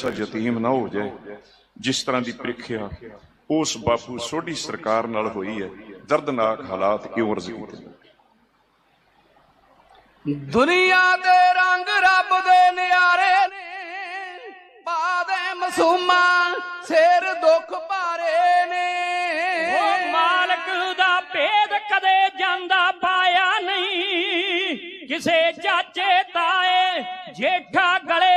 ਐਸਾ ਯਤੀਮ ਨਾ ਹੋ ਜਾਏ। ਜਿਸ ਤਰ੍ਹਾਂ ਦੀ ਪ੍ਰੀਖਿਆ ਉਸ ਬਾਪੂ ਸੋਢੀ ਸਰਕਾਰ ਨਾਲ ਹੋਈ ਹੈ ਦਰਦਨਾਕ ਹਾਲਾਤ ਕਿਉਂ ਅਰਜ਼ ਕੀਤੇ ਦੁਨੀਆ ਦੇ ਰੰਗ ਰੱਬ ਦੇ ਨਿਆਰੇ ਨੇ ਬਾਦੇ ਮਸੂਮਾ ਸਿਰ ਦੁੱਖ ਭਾਰੇ ਨੇ। ਉਹ ਮਾਲਕ ਦਾ ਭੇਦ ਕਦੇ ਜਾਂਦਾ ਪਾਇਆ ਨਹੀਂ। ਕਿਸੇ ਚਾਚੇ ਤਾਏ ਜੇਠਾ ਗਲੇ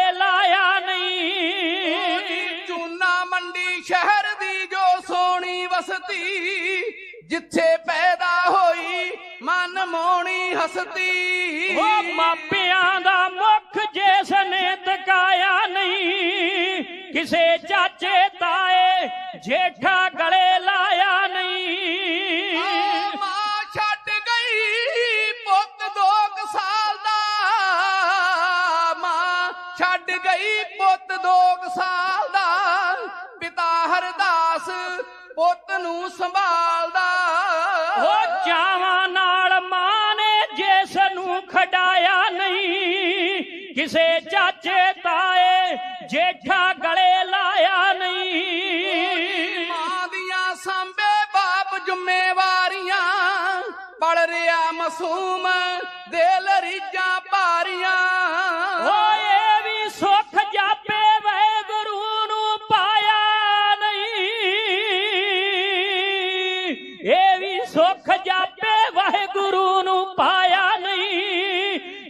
ਵਸਤੀ ਜਿੱਥੇ ਪੈਦਾ ਹੋਈ ਮਨ ਮੋਣੀ ਹਸਤੀ। ਉਹ ਮਾਪਿਆਂ ਦਾ ਮੁਖ ਜਿਸ ਨੇ ਤਕਾਇਆ ਨਹੀਂ ਕਿਸੇ ਚਾਚੇ ਤਾਏ ਜੇਠਾ ਗਲੇ ਲਾਇਆ ਨਹੀਂ। ਮਾਂ ਛੱਡ ਗਈ ਪੁੱਤ ਦੋ ਕੁ ਸਾਲ ਦਾ। ਮਾਂ ਛੱਡ ਗਈ ਪੁੱਤ ਦੋ ਕੁ ਸਾਲ ਦਾ। ਪਿਤਾ ਹਰਦਾਸ ਪੁੱਤ ਨੂੰ ਸੰਭਾਲਦਾ। ਉਹ ਚਾਵਾਂ ਨਾਲ ਮਾਂ ਨੇ ਜਿਸ ਨੂੰ ਖਡਾਇਆ ਨਹੀਂ ਕਿਸੇ ਚਾਚੇ ਤਾਏ ਜੇਠਾ ਗਲੇ ਲਾਇਆ ਨਹੀਂ। ਮਾਂ ਦੀਆਂ ਸਾਂਭੇ ਬਾਪ ਜ਼ਿੰਮੇਵਾਰੀਆਂ ਪੜ ਰਿਹਾ ਮਾਸੂਮ ਦਿਲ ਰੀਜਾਂ ਭਾਰੀਆਂ। ਓਏ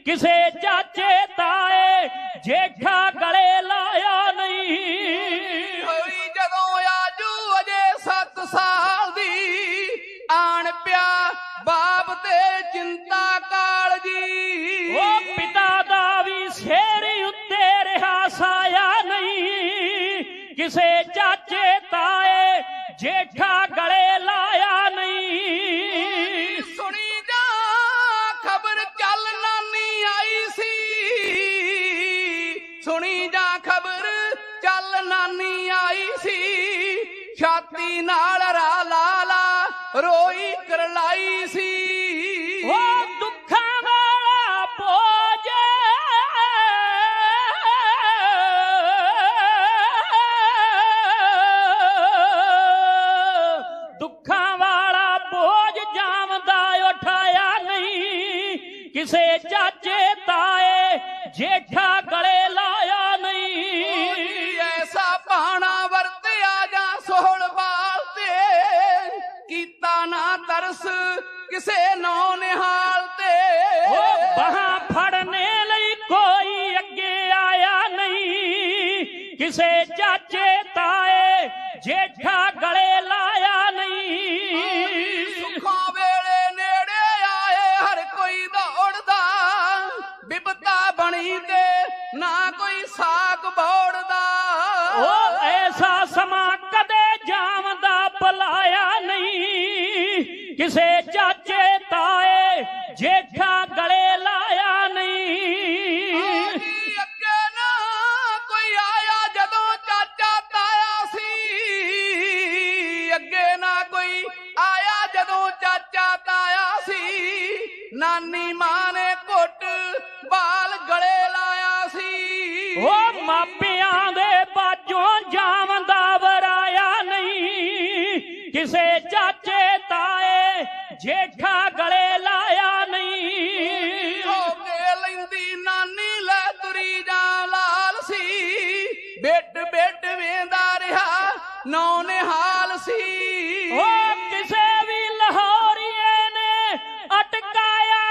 ਕਿਸੇ ਚਾਚੇ ਤਾਏ ਜੇਠਾ ਗਲੇ ਲਾਇਆ ਨਹੀਂ। ਹੋਈ ਜਦੋਂ ਆਜੂ ਅਜੇ 7 ਸਾਲ ਦੀ ਆਣ ਪਿਆ ਬਾਪ ਤੇ ਚਿੰਤਾ ਕਾਲ ਜੀ। ਉਹ ਪਿਤਾ ਦਾ ਵੀ ਸਿਰ ਉੱਤੇ ਰਿਹਾ ਸਾਇਆ ਨਹੀਂ। ਕਿਸੇ ਚਾਚੇ ਤਾਏ ਜੇਠਾ ਗਲੇ ਲਾਇਆ ਛਾਤੀ ਨਾਲ ਰਾ ਲਾ ਲਾ, ਰੋਈ ਕਰਲਾਈ ਸੀ। ਉਹ ਦੁੱਖਾਂ ਵਾਲਾ ਬੋਝ। ਦੁੱਖਾਂ ਵਾਲਾ ਬੋਝ ਜਾਮਦਾ ਉਠਾਇਆ ਨਹੀਂ। ਕਿਸੇ ਚਾਚੇ ਤਾਏ ਜੇਠਾ ਗਲੇ ਤਰਸ ਕਿਸੇ ਨੌ ਨਿਹਾਲ ਤੇ। ਉਹ ਬਾਹਾਂ ਫੜਨੇ ਲਈ ਕੋਈ ਅੱਗੇ ਆਇਆ ਨਹੀਂ। ਕਿਸੇ ਚਾਚੇ ਤਾਏ ਜੇਠਾ ਗਲੇ ਲਾਇਆ ਨਹੀਂ। ਸੁੱਖਾਂ ਵੇਲੇ ਨੇੜੇ ਆਏ ਹਰ ਕੋਈ ਦੌੜਦਾ। ਬਿਪਤਾ ਬਣੀ ਤੇ ਨਾ ਕੋਈ ਸਾਕ ਬੋੜਦਾ। ਉਹ ਐਸਾ ਸਮਾਂ ਕਿਸੇ ਚਾਚੇ ਤਾਏ ਜੇਠਾ ਗਲੇ ਲਾਇਆ ਨਹੀਂ। ਅੱਗੇ ਨਾ ਕੋਈ ਆਇਆ ਜਦੋਂ ਚਾਚਾ ਤਾਇਆ ਸੀ। ਅੱਗੇ ਨਾ ਕੋਈ ਆਇਆ ਜਦੋਂ ਚਾਚਾ ਤਾਇਆ ਸੀ। ਨਾਨੀ ਮਾਂ ਨੇ ਘੁੱਟ ਬਾਲ ਗਲੇ ਲਾਇਆ ਸੀ। ਉਹ ਮਾਪਿਆਂ ਦੇ ਬਾਝੋਂ ਜਾਵੰਦਾ ਵਰਾਇਆ ਨਹੀਂ। ਕਿਸੇ ਚਾਚੇ ਜੇਠਾ ਗਲੇ ਲਾਇਆ ਨਹੀਂ। ਹੋ ਕੇ ਲੈਂਦੀ ਨਾਨੀ ਲੈ ਤੁਰੀ ਜਾ ਲਾਲ ਸੀ। ਬਿੱਟ ਬਿੱਟ ਵੇਂਦਾ ਰਿਹਾ ਨੌ ਨਿਹਾਲ ਸੀ। ਉਹ ਕਿਸੇ ਵੀ ਲਾਹੌਰੀਏ ਨੇ ਅਟਕਾਇਆ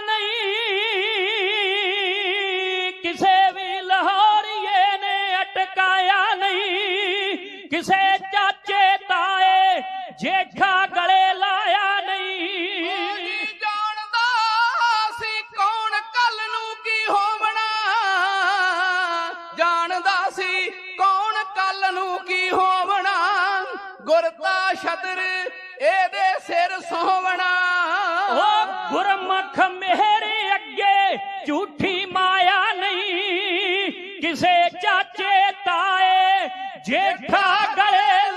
ਨਹੀਂ। ਕਿਸੇ ਵੀ ਲਾਹੌਰੀਏ ਨੇ ਅਟਕਾਇਆ ਨਹੀਂ। ਕਿਸੇ ਚਾਚੇ ਤਾਏ ਜੇਠਾ ਗੁਰਤਾ ਛਤਰ ਇਹਦੇ ਸਿਰ ਸੋਵਣਾ। ਉਹ ਗੁਰਮਖ ਮੇਰੇ ਅੱਗੇ ਝੂਠੀ ਮਾਇਆ ਨਹੀਂ। ਕਿਸੇ ਚਾਚੇ ਤਾਏ ਜੇਠਾ ਗਲੇ